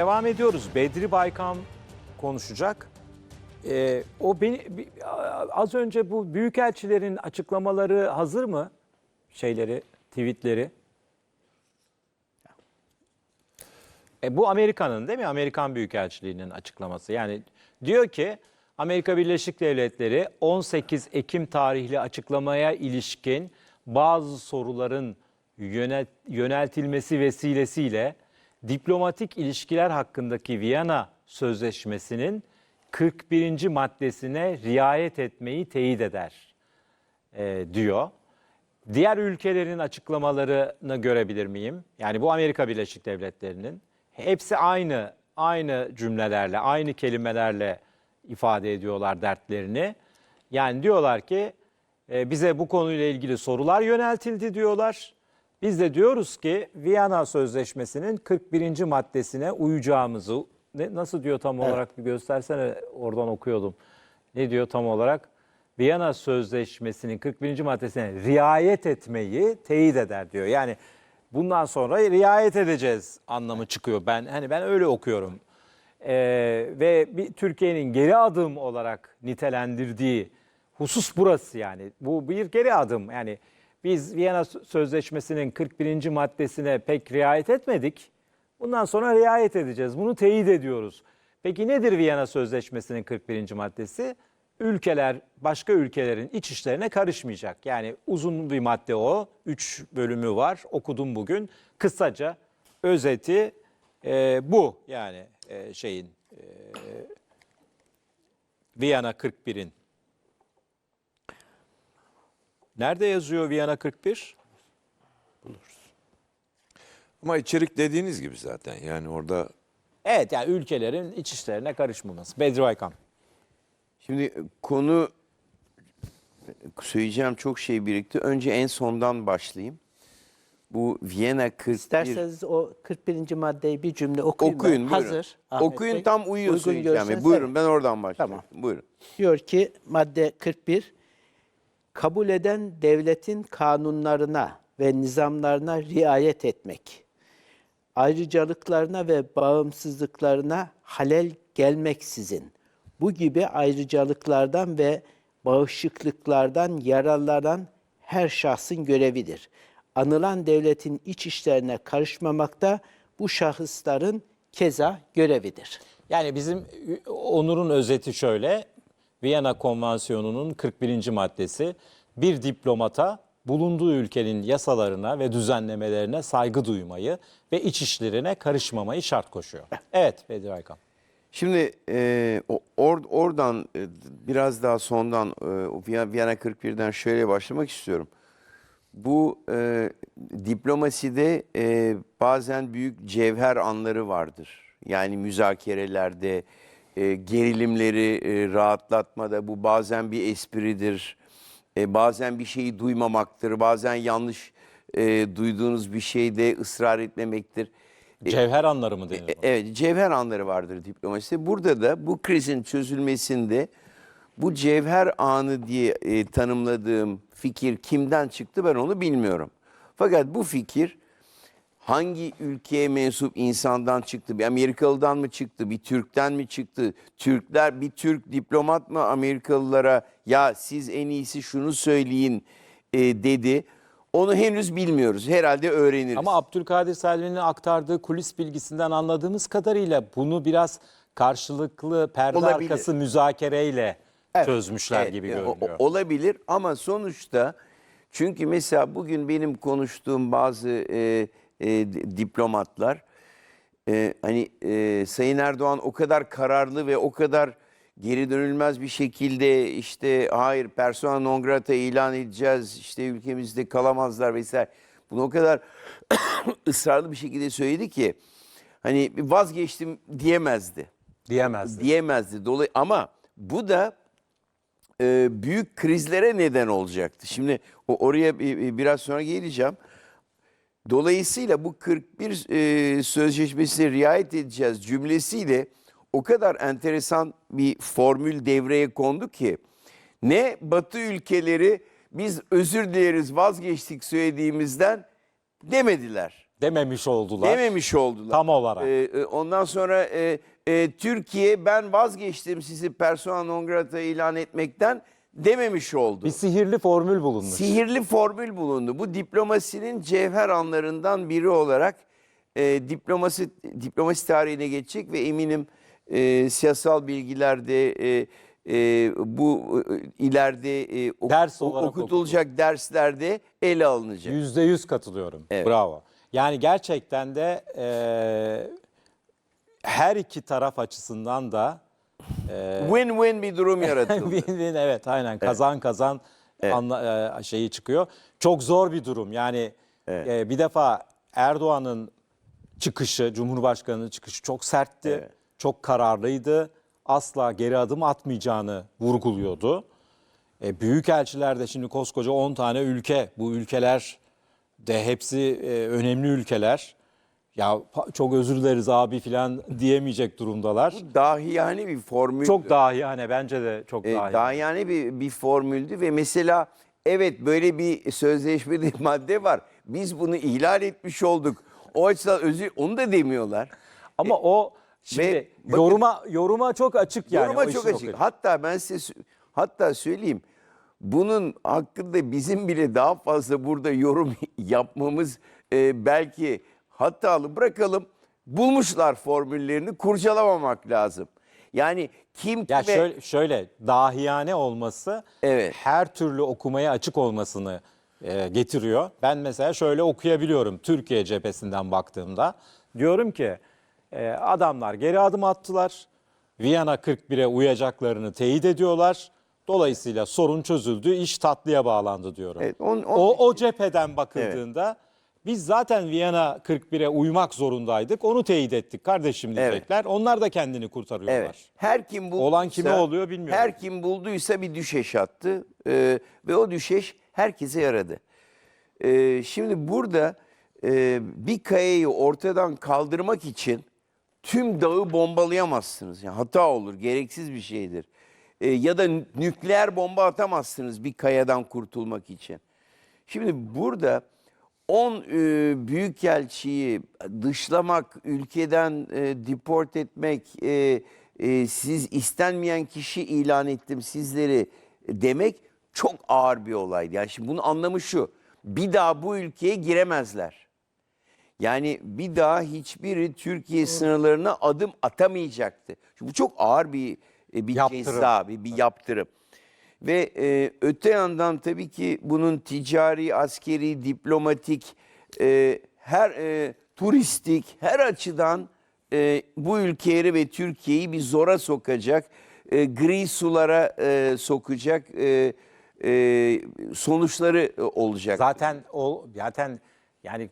Devam ediyoruz. Bedri Baykan konuşacak. Ee, o beni az önce bu büyükelçilerin açıklamaları hazır mı? Şeyleri, tweetleri. E, bu Amerika'nın değil mi? Amerikan Büyükelçiliği'nin açıklaması. Yani diyor ki Amerika Birleşik Devletleri 18 Ekim tarihli açıklamaya ilişkin bazı soruların yönet- yöneltilmesi vesilesiyle diplomatik ilişkiler hakkındaki Viyana Sözleşmesi'nin 41. maddesine riayet etmeyi teyit eder e, diyor. Diğer ülkelerin açıklamalarını görebilir miyim? Yani bu Amerika Birleşik Devletleri'nin hepsi aynı aynı cümlelerle, aynı kelimelerle ifade ediyorlar dertlerini. Yani diyorlar ki e, bize bu konuyla ilgili sorular yöneltildi diyorlar. Biz de diyoruz ki Viyana Sözleşmesi'nin 41. maddesine uyacağımızı ne, nasıl diyor tam olarak bir göstersene oradan okuyordum. Ne diyor tam olarak? Viyana Sözleşmesi'nin 41. maddesine riayet etmeyi teyit eder diyor. Yani bundan sonra riayet edeceğiz anlamı çıkıyor. Ben hani ben öyle okuyorum. Ee, ve bir Türkiye'nin geri adım olarak nitelendirdiği husus burası yani. Bu bir geri adım. Yani biz Viyana Sözleşmesi'nin 41. maddesine pek riayet etmedik. Bundan sonra riayet edeceğiz. Bunu teyit ediyoruz. Peki nedir Viyana Sözleşmesi'nin 41. maddesi? Ülkeler başka ülkelerin iç işlerine karışmayacak. Yani uzun bir madde o. Üç bölümü var. Okudum bugün. Kısaca özeti e, bu yani e, şeyin e, Viyana 41'in. Nerede yazıyor Viyana 41? Ama içerik dediğiniz gibi zaten yani orada Evet yani ülkelerin iç işlerine karışmaması. Bedri Aykan. Şimdi konu söyleyeceğim çok şey birikti. Önce en sondan başlayayım. Bu Viyana 41 İsterseniz o 41. maddeyi bir cümle okuyun. okuyun ben. buyurun. Hazır. Ahmet okuyun Bey. tam uyuyor Uygun söyleyeceğim. Buyurun ben oradan başlayayım. Tamam. Buyurun. Diyor ki madde 41 kabul eden devletin kanunlarına ve nizamlarına riayet etmek, ayrıcalıklarına ve bağımsızlıklarına halel gelmeksizin bu gibi ayrıcalıklardan ve bağışıklıklardan yararlanan her şahsın görevidir. Anılan devletin iç işlerine karışmamak da bu şahısların keza görevidir. Yani bizim Onur'un özeti şöyle. Viyana Konvansiyonu'nun 41. maddesi bir diplomata bulunduğu ülkenin yasalarına ve düzenlemelerine saygı duymayı ve iç işlerine karışmamayı şart koşuyor. Evet Bedri Aykan. Şimdi e, or- oradan e, biraz daha sondan e, Viyana 41'den şöyle başlamak istiyorum. Bu e, diplomaside e, bazen büyük cevher anları vardır. Yani müzakerelerde, e, gerilimleri e, rahatlatmada bu bazen bir espridir. E, bazen bir şeyi duymamaktır. Bazen yanlış e, duyduğunuz bir şeyde ısrar etmemektir. Cevher anları mı deniyor? E, Evet, cevher anları vardır diplomaside. Burada da bu krizin çözülmesinde bu cevher anı diye e, tanımladığım fikir kimden çıktı ben onu bilmiyorum. Fakat bu fikir hangi ülkeye mensup insandan çıktı? Bir Amerikalıdan mı çıktı? Bir Türk'ten mi çıktı? Türkler bir Türk diplomat mı Amerikalılara ya siz en iyisi şunu söyleyin e, dedi. Onu henüz bilmiyoruz. Herhalde öğreniriz. Ama Abdülkadir Selvi'nin aktardığı kulis bilgisinden anladığımız kadarıyla bunu biraz karşılıklı perde Olabilir. arkası müzakereyle Evet, çözmüşler evet, gibi görünüyor. olabilir ama sonuçta çünkü mesela bugün benim konuştuğum bazı e, e, di- diplomatlar e, hani e, Sayın Erdoğan o kadar kararlı ve o kadar geri dönülmez bir şekilde işte hayır persona non grata ilan edeceğiz işte ülkemizde kalamazlar vesaire. Bunu o kadar ısrarlı bir şekilde söyledi ki hani vazgeçtim diyemezdi Diyemezdi. diyemezdi. Dolayı ama bu da e, büyük krizlere neden olacaktı. Şimdi o oraya bir- biraz sonra geleceğim. Dolayısıyla bu 41 e, sözleşmesine riayet edeceğiz cümlesiyle o kadar enteresan bir formül devreye kondu ki ne Batı ülkeleri biz özür dileriz vazgeçtik söylediğimizden demediler. dememiş oldular. dememiş oldular. Tam olarak. Ee, ondan sonra e, e, Türkiye ben vazgeçtim sizi persona non grata ilan etmekten dememiş oldu. Bir sihirli formül bulunmuş. Sihirli formül bulundu. Bu diplomasinin cevher anlarından biri olarak e, diplomasi diplomasi tarihine geçecek ve eminim e, siyasal bilgilerde e, e, bu e, ileride e, ok- Ders olarak okutulacak derslerde ele alınacak. Yüzde yüz katılıyorum. Evet. Bravo. Yani gerçekten de e, her iki taraf açısından da Win-win bir durum yaratıldı. Win-win, evet aynen kazan kazan anla- e, şeyi çıkıyor. Çok zor bir durum. Yani e, bir defa Erdoğan'ın çıkışı, Cumhurbaşkanı'nın çıkışı çok sertti. Evet. Çok kararlıydı. Asla geri adım atmayacağını vurguluyordu. E, büyükelçiler de şimdi koskoca 10 tane ülke. Bu ülkeler de hepsi e, önemli ülkeler. Ya çok özür dileriz abi falan diyemeyecek durumdalar. Dahiyane bir formül. Çok dahiyane bence de çok E, dahiyane. dahiyane bir, bir formüldü ve mesela evet böyle bir sözleşmede madde var. Biz bunu ihlal etmiş olduk. O açıdan özür onu da demiyorlar. Ama o şimdi ve bakın- yoruma yoruma çok açık yani. Yoruma çok açık. okuyun. Hatta ben size hatta söyleyeyim. Bunun hakkında bizim bile daha fazla burada yorum yapmamız e, belki hatalı bırakalım. Bulmuşlar formüllerini kurcalamamak lazım. Yani kim Ya kime şöyle, şöyle dahiyane olması Evet. her türlü okumaya açık olmasını e, getiriyor. Ben mesela şöyle okuyabiliyorum Türkiye cephesinden baktığımda. Diyorum ki e, adamlar geri adım attılar. Viyana 41'e uyacaklarını teyit ediyorlar. Dolayısıyla sorun çözüldü, iş tatlıya bağlandı diyorum. Evet, on- on- o, o cepheden bakıldığında biz zaten Viyana 41'e uymak zorundaydık. Onu teyit ettik kardeşim diyecekler. Onlar da kendini kurtarıyorlar. Evet. Her kim bulduysa, Olan kime oluyor bilmiyorum. Her kim bulduysa bir düşeş attı Ee, ve o düşeş herkese yaradı. Ee, şimdi burada e, bir kayayı ortadan kaldırmak için tüm dağı bombalayamazsınız. Yani hata olur, gereksiz bir şeydir. Ee, ya da nükleer bomba atamazsınız bir kayadan kurtulmak için. Şimdi burada 10 e, büyükelçiyi dışlamak, ülkeden e, deport etmek, e, e, siz istenmeyen kişi ilan ettim sizleri demek çok ağır bir olaydı. Yani şimdi bunun anlamı şu, bir daha bu ülkeye giremezler. Yani bir daha hiçbiri Türkiye sınırlarına adım atamayacaktı. Şimdi bu çok ağır bir e, bir Yaptırım. ceza, bir, bir yaptırım. Ve e, öte yandan tabii ki bunun ticari, askeri, diplomatik, e, her e, turistik, her açıdan e, bu ülkeyi ve Türkiye'yi bir zora sokacak, e, gri sulara e, sokacak e, e, sonuçları e, olacak. Zaten o zaten yani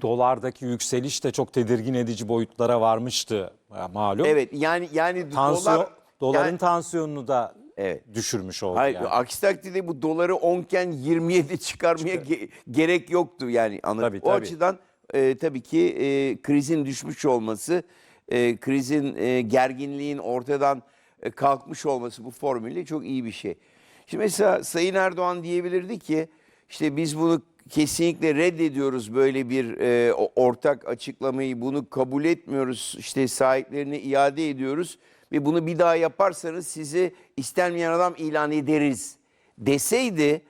dolardaki yükseliş de çok tedirgin edici boyutlara varmıştı ya malum. Evet yani yani Tansiyon, dolar doların yani- tansiyonunu da Evet. düşürmüş oldu Hayır, yani. aksi takdirde bu doları 10 iken 27 çıkarmaya ge- gerek yoktu yani. Anladın? Tabii, O tabii. açıdan e, tabii ki e, krizin düşmüş olması, e, krizin e, gerginliğin ortadan e, kalkmış olması bu formülle çok iyi bir şey. Şimdi mesela Sayın Erdoğan diyebilirdi ki işte biz bunu kesinlikle reddediyoruz böyle bir e, o- ortak açıklamayı bunu kabul etmiyoruz işte sahiplerine iade ediyoruz ve bunu bir daha yaparsanız sizi istenmeyen adam ilan ederiz deseydi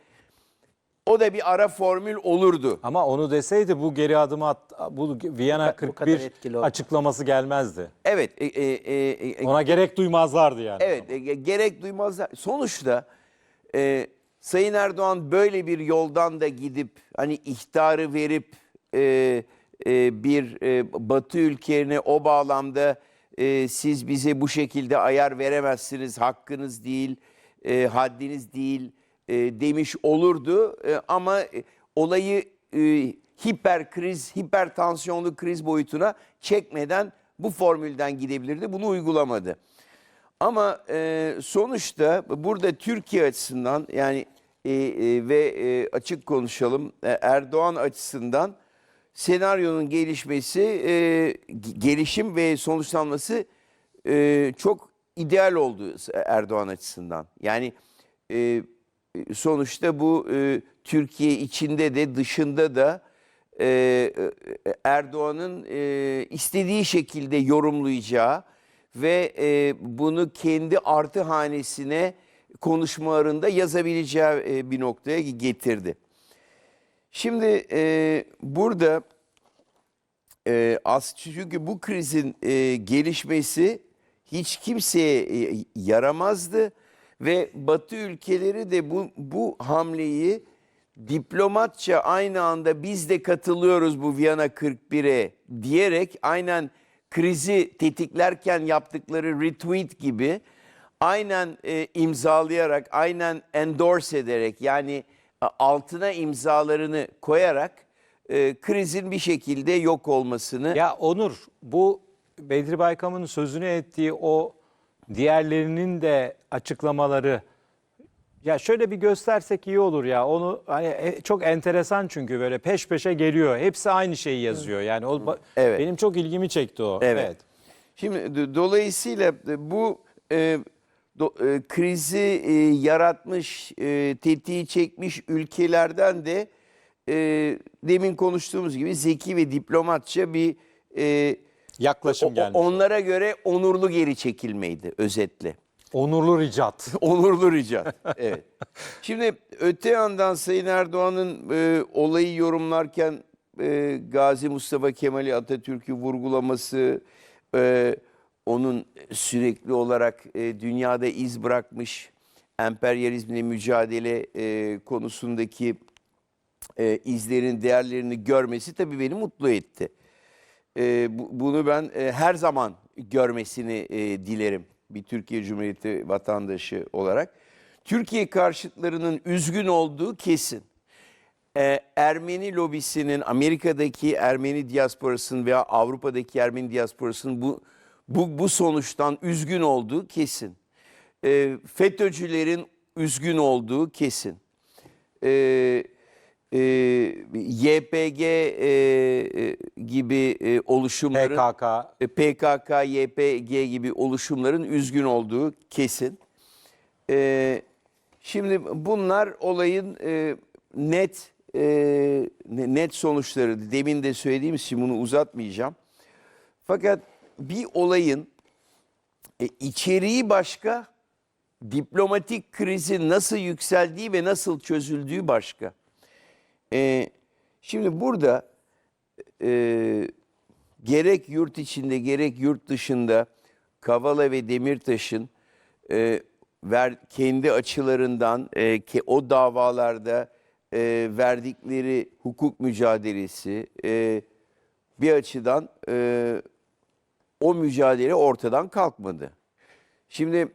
o da bir ara formül olurdu. Ama onu deseydi bu geri adımı at, bu Viyana Bu kadar 41 etkili olmaz. açıklaması gelmezdi. Evet, e, e, e, e, Ona gerek duymazlardı yani. Evet, e, gerek duymazlar. Sonuçta e, Sayın Erdoğan böyle bir yoldan da gidip hani ihtarı verip e, e, bir e, Batı ülkelerine o bağlamda e, siz bize bu şekilde ayar veremezsiniz, hakkınız değil, e, haddiniz değil e, demiş olurdu. E, ama e, olayı e, hiper kriz, hiper tansiyonlu kriz boyutuna çekmeden bu formülden gidebilirdi. Bunu uygulamadı. Ama e, sonuçta burada Türkiye açısından yani e, e, ve e, açık konuşalım e, Erdoğan açısından senaryonun gelişmesi, e, ge- gelişim ve sonuçlanması e, çok ideal oldu Erdoğan açısından. Yani e, sonuçta bu e, Türkiye içinde de dışında da e, e, Erdoğan'ın e, istediği şekilde yorumlayacağı ve e, bunu kendi artı hanesine konuşmalarında yazabileceği e, bir noktaya getirdi. Şimdi e, burada e, as çünkü bu krizin e, gelişmesi hiç kimseye e, yaramazdı ve Batı ülkeleri de bu bu hamleyi diplomatça aynı anda biz de katılıyoruz bu Viyana 41'e diyerek aynen krizi tetiklerken yaptıkları retweet gibi aynen e, imzalayarak, aynen endorse ederek yani altına imzalarını koyarak e, krizin bir şekilde yok olmasını Ya Onur bu Bedri Baykam'ın sözünü ettiği o diğerlerinin de açıklamaları ya şöyle bir göstersek iyi olur ya. Onu hani e, çok enteresan çünkü böyle peş peşe geliyor. Hepsi aynı şeyi yazıyor. Yani o Evet. benim çok ilgimi çekti o. Evet. Şimdi do- dolayısıyla bu e, do- e, krizi e, yaratmış, e, tetiği çekmiş ülkelerden de e, demin konuştuğumuz gibi zeki ve diplomatça bir e, Yaklaşım o- gelmiş. onlara göre onurlu geri çekilmeydi özetle. Onurlu ricat. Onurlu rica. Evet. Şimdi öte yandan Sayın Erdoğan'ın e, olayı yorumlarken e, Gazi Mustafa Kemal'i Atatürk'ü vurgulaması, e, onun sürekli olarak e, dünyada iz bırakmış emperyalizmle mücadele e, konusundaki e, izlerin, değerlerini görmesi tabii beni mutlu etti. E, bu- bunu ben e, her zaman görmesini e, dilerim bir Türkiye Cumhuriyeti vatandaşı olarak. Türkiye karşıtlarının üzgün olduğu kesin. E, Ermeni lobisinin, Amerika'daki Ermeni diasporasının veya Avrupa'daki Ermeni diasporasının bu bu, bu sonuçtan üzgün olduğu kesin. E, FETÖ'cülerin üzgün olduğu kesin. E, e, YPG e, gibi e, oluşumların PKK. e, PKK, YPG gibi oluşumların üzgün olduğu kesin. E, şimdi bunlar olayın e, net e, ne- net sonuçları. Demin de söylediğim için bunu uzatmayacağım. Fakat bir olayın e, içeriği başka, diplomatik krizin nasıl yükseldiği ve nasıl çözüldüğü başka. E, şimdi burada e, gerek yurt içinde gerek yurt dışında Kavala ve Demirtaş'ın e, ver, kendi açılarından e, ke, o davalarda e, verdikleri hukuk mücadelesi e, bir açıdan e, o mücadele ortadan kalkmadı. Şimdi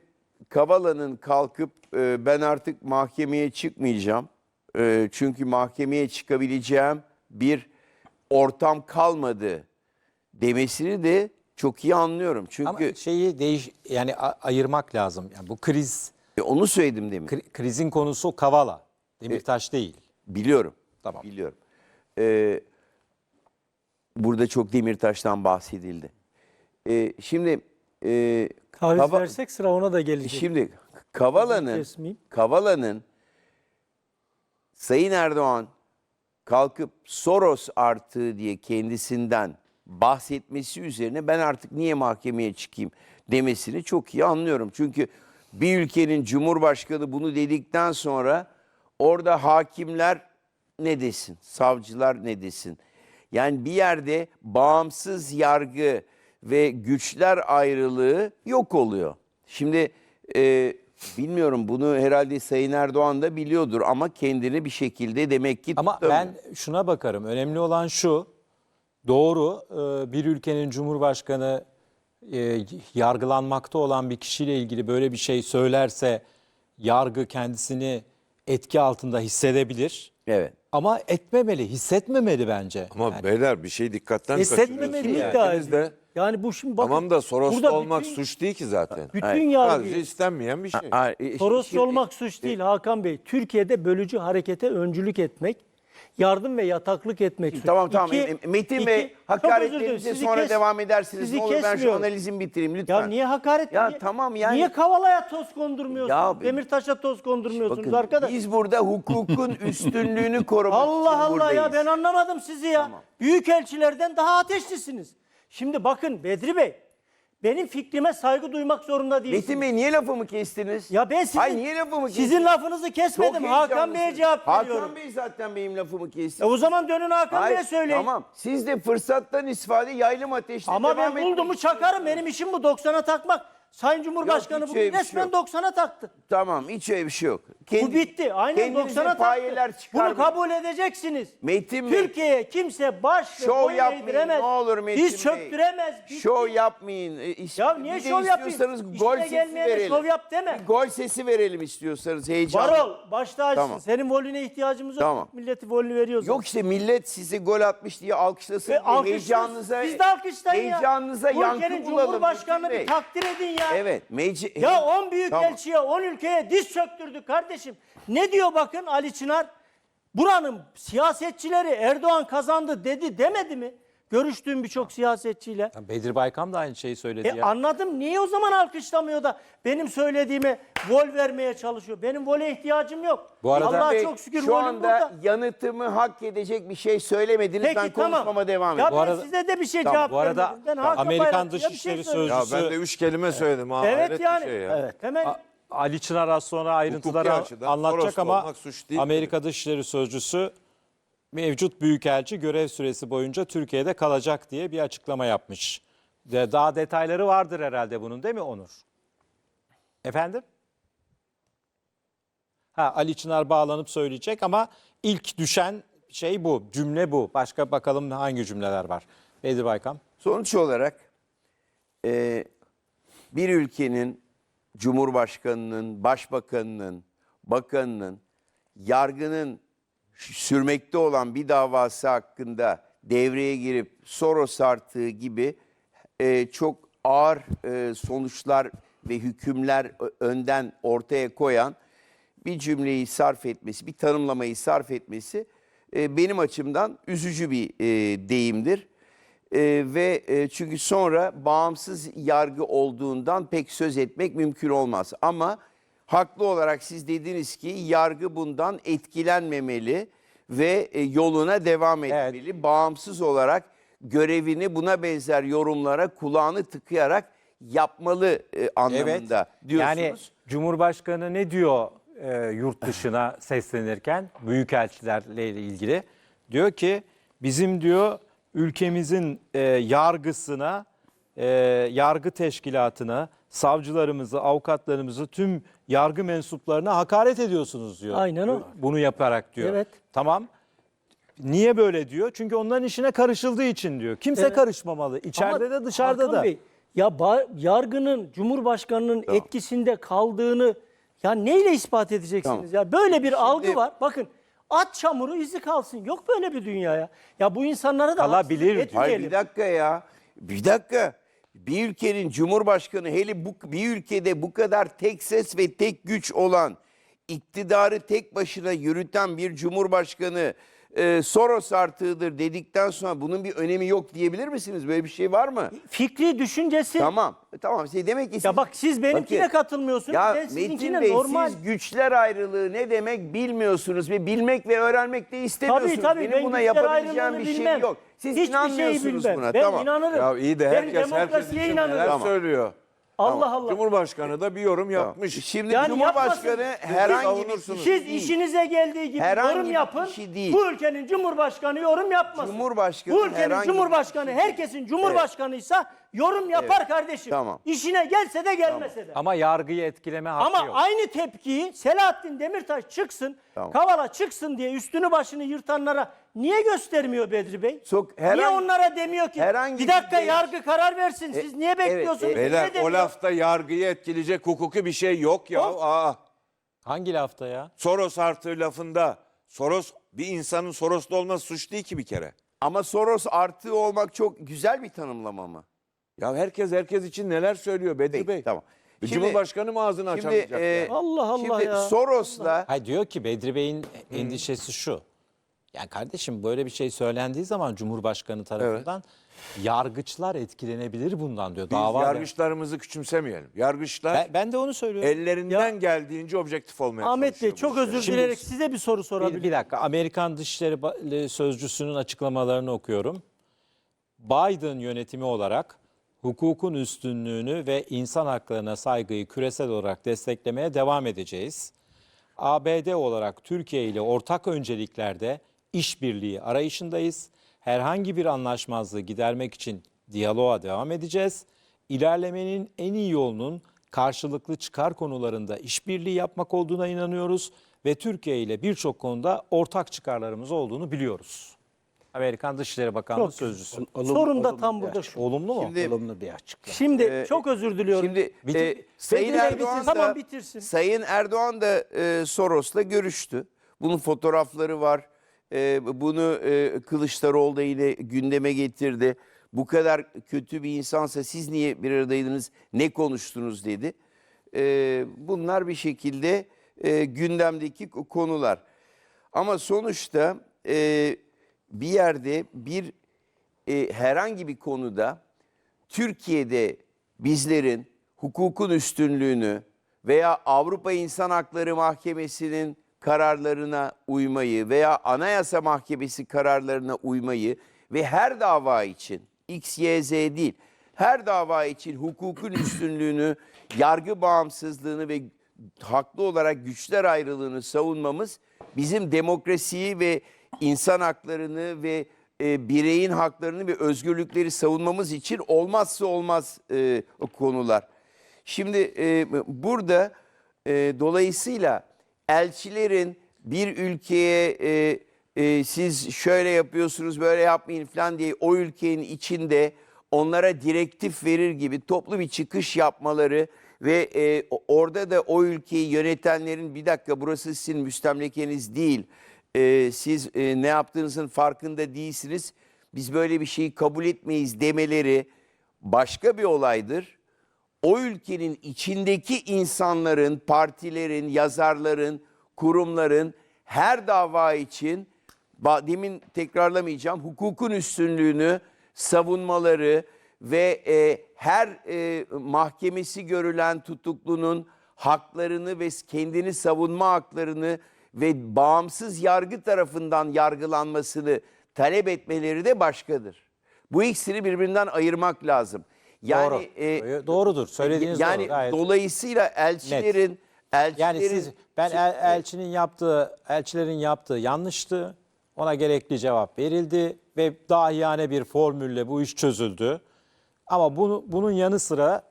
Kavala'nın kalkıp e, ben artık mahkemeye çıkmayacağım. e, çünkü mahkemeye çıkabileceğim bir ortam kalmadı demesini de çok iyi anlıyorum. Çünkü Ama şeyi değiş yani ayırmak lazım. Yani bu kriz e, onu söyledim demin. kri- krizin konusu Kavala. Demirtaş değil. Biliyorum. Tamam. Biliyorum. Ee, burada çok Demirtaş'tan bahsedildi. Ee, şimdi e, Taviz Kava- versek sıra ona da gelecek. Şimdi Kavala'nın Kesmeyeyim. Kavala'nın Sayın Erdoğan kalkıp Soros artığı diye kendisinden bahsetmesi üzerine ben artık niye mahkemeye çıkayım demesini çok iyi anlıyorum. Çünkü bir ülkenin cumhurbaşkanı bunu dedikten sonra orada hakimler ne desin, savcılar ne desin? Yani bir yerde bağımsız yargı ve güçler ayrılığı yok oluyor. Şimdi e, bilmiyorum bunu herhalde Sayın Erdoğan da biliyordur ama kendini bir şekilde demek ki Ama tutamıyor. ben şuna bakarım. Önemli olan şu. Doğru e, bir ülkenin cumhurbaşkanı e, yargılanmakta olan bir kişiyle ilgili böyle bir şey söylerse yargı kendisini etki altında hissedebilir. Evet. Ama etmemeli, hissetmemeli bence. Ama Yani beyler bir şey dikkatten Hissetmemeli kaçırıyorsunuz. iddia İkiniz ediyor. de Yani bu şimdi bakın. tamam da Soroslu burada olmak bütün- suç değil ki zaten. Bütün Hayır. yargı. Sadece istenmeyen bir şey. Ha, e, Soroslu şimdi- olmak suç değil Hakan Bey. Türkiye'de bölücü harekete öncülük etmek Yardım ve yataklık etmek suçu. Tamam tamam. İki- E, Metin Bey hakaretlerinize sonra kes- devam edersiniz. sizi ne olur ben şu kesmiyorum. analizimi bitireyim lütfen. Ya niye hakaret? Ya niye- tamam yani- Niye Kavala'ya toz kondurmuyorsunuz? Ya- Demirtaş'a toz kondurmuyorsunuz Bakın arkadaş. biz burada hukukun üstünlüğünü korumak Allah için Allah buradayız. ya ben anlamadım sizi ya. Büyükelçilerden daha ateşlisiniz. Şimdi bakın Bedri Bey, benim fikrime saygı duymak zorunda değilsiniz. Metin Bey niye lafımı kestiniz? Ya ben sizin, Hayır niye lafımı kestiniz? sizin lafınızı kesmedim. Çok Hakan Bey'e cevap veriyorum. Hakan Bey zaten benim lafımı kesti. E o zaman dönün Hakan Bey'e söyleyin. Tamam. Siz de fırsattan istifade yaylım ateşle Ama devam ben bulduğumu etmek çakarım. Benim işim bu 90'a takmak. Sayın Cumhurbaşkanı Yok, hiç bugün öyle bir şey resmen yok. 90'a taktı. Tamam hiç öyle bir şey yok. Bu Kendi- bitti. Aynen kendinize 90'a payeler taktı. çıkarmayın. Bunu kabul edeceksiniz. Metin Bey, Türkiye'ye kimse baş ve Şov boyun yapmayın, eğdiremez. ne olur Metin Biz Bey. çöktüremez. Bitti. şov yapmayın. E, is- Ya niye bir de şov yapayım? istiyorsanız İşine gol sesi gelmeyene verelim. şov yap deme. Bir gol sesi verelim istiyorsanız heyecanlı. Varol baş tacısın. Tamam. Senin volüne ihtiyacımız yok. Tamam. Milleti volünü veriyoruz. Yok işte millet size gol atmış diye alkışlasın Ve diye alkışlıyoruz. heyecanınıza, Biz de alkışlayın ya. heyecanınıza Bu yankı ülkenin bulalım. Metin bir Bey. takdir edin ya. Evet. Meci... Ya 10 büyük Tamam. elçiye, 10 ülkeye diz çöktürdük kardeşim. Ne diyor bakın Ali Çınar? Buranın siyasetçileri Erdoğan kazandı dedi demedi mi? Görüştüğüm birçok siyasetçiyle. Ya Bedri Baykam da aynı şeyi söyledi E ya. anladım. Niye o zaman alkışlamıyor da benim söylediğime vol vermeye çalışıyor? Benim vole ihtiyacım yok. Bu arada- Allah'a Bey, çok şükür şu anda burada. yanıtımı hak edecek bir şey söylemediniz. Peki ben tamam. konuşmama devam Ya edeyim. ben arada- size de bir şey Tamam, cevap bu arada vermedim. Ben Hakan Amerikan Bayraktar'a bir Dışişleri şey söylüyorum. Ya Sözcüsü- ben de üç kelime söyledim ha. Evet bir yani. şey ya. Evet. Hemen A- Ali Çınar az sonra ayrıntıları Hukuki an- açıdan anlatacak ama olmak suç değil Amerika Dışişleri Sözcüsü mevcut büyükelçi görev süresi boyunca Türkiye'de kalacak diye bir açıklama yapmış. Daha detayları vardır herhalde bunun değil mi Onur? Efendim? Ha Ali Çınar bağlanıp söyleyecek ama ilk düşen şey bu, cümle bu. Başka bakalım hangi cümleler var. Bedri Baykam. Sonuç olarak e, bir ülkenin cumhurbaşkanının, başbakanının, bakanının, yargının sürmekte olan bir davası hakkında devreye girip Soros artığı gibi e, çok ağır e, sonuçlar ve hükümler önden ortaya koyan bir cümleyi sarf etmesi, bir tanımlamayı sarf etmesi e, benim açımdan üzücü bir e, deyimdir. E, ve e, çünkü sonra bağımsız yargı olduğundan pek söz etmek mümkün olmaz. Ama haklı olarak siz dediniz ki yargı bundan etkilenmemeli ve e, yoluna devam Evet. etmeli. Bağımsız olarak görevini buna benzer yorumlara kulağını tıkayarak yapmalı e, anlamında diyorsunuz. Yani Cumhurbaşkanı ne diyor e, yurt dışına seslenirken büyükelçilerle ilgili? Diyor ki bizim diyor ülkemizin e, yargısına, e, yargı teşkilatına, savcılarımızı, avukatlarımızı, tüm yargı mensuplarına hakaret ediyorsunuz diyor. Aynen o. Bu- Bunu yaparak diyor. Evet. Tamam. Niye böyle diyor? Çünkü onların işine karışıldığı için diyor. Kimse Evet. karışmamalı. İçeride Ama de dışarıda Hakan da. Bey, ya ba- yargının Cumhurbaşkanının etkisinde kaldığını ya neyle ispat edeceksiniz Tamam. ya? Böyle bir algı var. Bakın at çamuru izi kalsın. Yok böyle bir dünyaya. Ya bu insanlara da haksızlık Kalabilir diyor. Hayır etmeyelim. bir dakika ya. Bir dakika. Bir ülkenin cumhurbaşkanı hele bu bir ülkede bu kadar tek ses ve tek güç olan iktidarı tek başına yürüten bir cumhurbaşkanı e, Soros artığıdır dedikten sonra bunun bir önemi yok diyebilir misiniz? Böyle bir şey var mı? Fikri düşüncesi. Tamam. Tamam. Şey demek ki Ya bak siz benimkine Bakın, katılmıyorsunuz. Ya ben Metin sizinkine Bey normal. siz güçler ayrılığı ne demek bilmiyorsunuz ve bilmek ve öğrenmek de istemiyorsunuz. Tabii tabii Benim ben buna güçler yapabileceğim ayrılığını bir şey bilmem. yok. Siz Hiçbir şeyi inanmıyorsunuz bilmem. buna. Ben tamam. inanırım. Ya iyi de Ben herkes herkes demokrasiye için inanırım. söylüyor. Allah Allah. Cumhurbaşkanı da bir yorum yapmış. Şimdi Yani Cumhurbaşkanı yapmasın. herhangi bir savunursunuz. Siz değil. işinize geldiği gibi Herhangi yorum bir yapın. kişi değil. Bu ülkenin cumhurbaşkanı yorum yapmasın. Cumhurbaşkanı Bu ülkenin herhangi cumhurbaşkanı herkesin cumhurbaşkanıysa yorum yapar kardeşim. Tamam. İşine gelse de gelmese de. Ama yargıyı etkileme hakkı Ama yok. aynı tepkiyi Selahattin Demirtaş çıksın, Tamam. Kavala çıksın diye üstünü başını yırtanlara niye göstermiyor Bedri Bey? Çok- niye herhangi- onlara demiyor ki herhangi bir dakika bir- yargı karar versin siz niye bekliyorsunuz? evet. Niye Beyler o demiyor? lafta yargıyı etkileyecek hukuki bir şey yok ya. Yok. Aa, Hangi lafta ya? Soros artı lafında. Soros bir insanın Soros'ta olması suç değil ki bir kere. Ama Soros artı olmak çok güzel bir tanımlama mı? Ya herkes herkes için neler söylüyor Bedri Peki, Bey. tamam. Şimdi- Cumhurbaşkanı mı ağzını Şimdi açamayacak? e, ya? Allah Allah şimdi ya. Soros'la Hayır diyor ki Bedri Bey'in endişesi şu. Yani kardeşim böyle bir şey söylendiği zaman Cumhurbaşkanı tarafından yargıçlar etkilenebilir bundan diyor. Biz Dava yargıçlarımızı küçümsemeyelim. Yargıçlar ben, ben de onu söylüyorum. ellerinden geldiğince objektif olmaya Ahmet Bey çalışıyor çok bu özür dileyerek size bir soru sorabilir Bir, bir dakika Amerikan Dışişleri Ba- Sözcüsü'nün açıklamalarını okuyorum. Biden yönetimi olarak hukukun üstünlüğünü ve insan haklarına saygıyı küresel olarak desteklemeye devam edeceğiz. ABD olarak Türkiye ile ortak önceliklerde işbirliği arayışındayız. Herhangi bir anlaşmazlığı gidermek için diyaloğa devam edeceğiz. İlerlemenin en iyi yolunun karşılıklı çıkar konularında işbirliği yapmak olduğuna inanıyoruz ve Türkiye ile birçok konuda ortak çıkarlarımız olduğunu biliyoruz. Amerikan Dışişleri Bakanlığı Çok Sözcüsü. Olumlu- Sorum da olumlu tam bir burada şu. Olumlu mu? Şimdi- Olumlu bir açıklama. Şimdi Ee, çok özür diliyorum. Şimdi Bitir- e, Sayın Erdoğan da tamam, bitirsin. Sayın Erdoğan da e, Soros'la görüştü. Bunun fotoğrafları var. E, bunu e, Kılıçdaroğlu da yine gündeme getirdi. Bu kadar kötü bir insansa siz niye bir aradaydınız, ne konuştunuz dedi. E, bunlar bir şekilde e, gündemdeki konular. Ama sonuçta e, bir yerde bir e, herhangi bir konuda Türkiye'de bizlerin hukukun üstünlüğünü veya Avrupa İnsan Hakları Mahkemesi'nin kararlarına uymayı veya Anayasa Mahkemesi kararlarına uymayı ve her dava için X, Y, Z değil, her dava için hukukun üstünlüğünü, yargı bağımsızlığını ve haklı olarak güçler ayrılığını savunmamız bizim demokrasiyi ve insan haklarını ve e, bireyin haklarını ve özgürlükleri savunmamız için olmazsa olmaz e, konular. Şimdi e, burada e, dolayısıyla elçilerin bir ülkeye e, e, siz şöyle yapıyorsunuz böyle yapmayın falan diye o ülkenin içinde onlara direktif verir gibi toplu bir çıkış yapmaları ve e, orada da o ülkeyi yönetenlerin bir dakika burası sizin müstemlekeniz değil. E, siz e, ne yaptığınızın farkında değilsiniz. Biz böyle bir şeyi kabul etmeyiz demeleri başka bir olaydır o ülkenin içindeki insanların, partilerin, yazarların, kurumların her dava için demin tekrarlamayacağım hukukun üstünlüğünü savunmaları ve e, her e, mahkemesi görülen tutuklunun haklarını ve kendini savunma haklarını ve bağımsız yargı tarafından yargılanmasını talep etmeleri de başkadır. Bu ikisini birbirinden ayırmak lazım. Yani Doğru. e, Doğrudur. Söylediğiniz yani doğru. Gayet. dolayısıyla elçilerin elçilerin Yani siz ben el- elçinin yaptığı elçilerin yaptığı yanlıştı. Ona gerekli cevap verildi ve dahiyane bir formülle bu iş çözüldü. Ama bunu bunun yanı sıra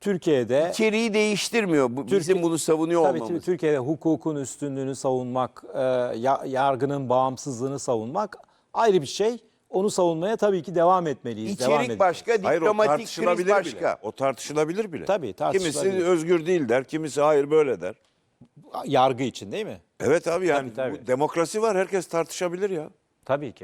Türkiye'de içeriği değiştirmiyor. Bu, bizim Türkiye- bunu savunuyor tabii olmamız. Türkiye'de hukukun üstünlüğünü savunmak, e, ya- yargının bağımsızlığını savunmak ayrı bir şey. Onu savunmaya tabii ki devam etmeliyiz. devam İçerik edeceğiz. başka, Hayır o diplomatik kriz başka. bile. O tartışılabilir bile. Tabii, tartışılabilir. Kimisi özgür değil der, kimisi hayır böyle der. Yargı için değil mi? Evet abi yani Tabii, tabii. bu demokrasi var herkes tartışabilir ya. Tabii ki.